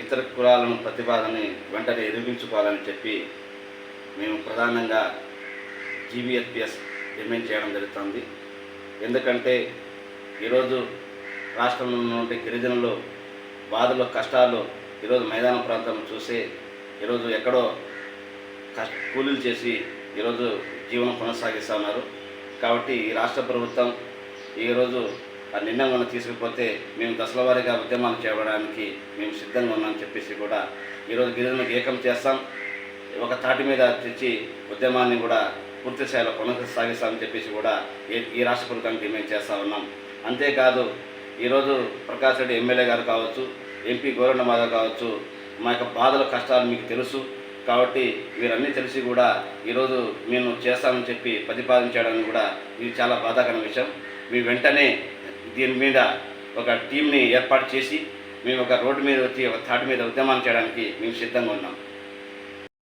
ఇతర కులాలను ప్రతిపాదనని వెంటనే నిరూపించుకోవాలని చెప్పి మేము ప్రధానంగా జీబీఎస్పిఎస్ డిమాండ్ చేయడం జరుగుతుంది. ఎందుకంటే ఈరోజు రాష్ట్రంలో ఉన్నటువంటి గిరిజనులు బాధలు కష్టాలు ఈరోజు మైదాన ప్రాంతం చూసి ఈరోజు ఎక్కడో కష్ట కూలీలు చేసి ఈరోజు జీవనం కొనసాగిస్తూ ఉన్నారు. కాబట్టి ఈ రాష్ట్ర ప్రభుత్వం ఈరోజు ఆ నిర్ణయం తీసుకుపోతే మేము దశల వారీగా ఉద్యమాలు చేయడానికి మేము సిద్ధంగా ఉన్నామని చెప్పేసి కూడా ఈరోజు గిరిజనులకు ఏకం చేస్తాం. ఒక తాటి మీద తెచ్చి ఉద్యమాన్ని కూడా పూర్తి స్థాయిలో కొనసాగిస్తామని చెప్పేసి కూడా ఈ- ఈ రాష్ట్ర ప్రభుత్వానికి మేము చేస్తూ ఉన్నాం. అంతేకాదు ఈరోజు ప్రకాష్ రెడ్డి ఎమ్మెల్యే గారు కావచ్చు ఎంపీ గోరండ మాధవ్ కావచ్చు మా యొక్క బాధల కష్టాలు మీకు తెలుసు. కాబట్టి వీరన్నీ తెలిసి కూడా ఈరోజు మేము చేస్తామని చెప్పి ప్రతిపాదించడానికి కూడా ఇది చాలా బాధాకరమైన విషయం. మీ వెంటనే దీని మీద ఒక టీంని ఏర్పాటు చేసి మేము ఒక రోడ్డు మీద వచ్చి ఒక థాట్ మీద ఉద్యమాలు చేయడానికి మేము సిద్ధంగా ఉన్నాం.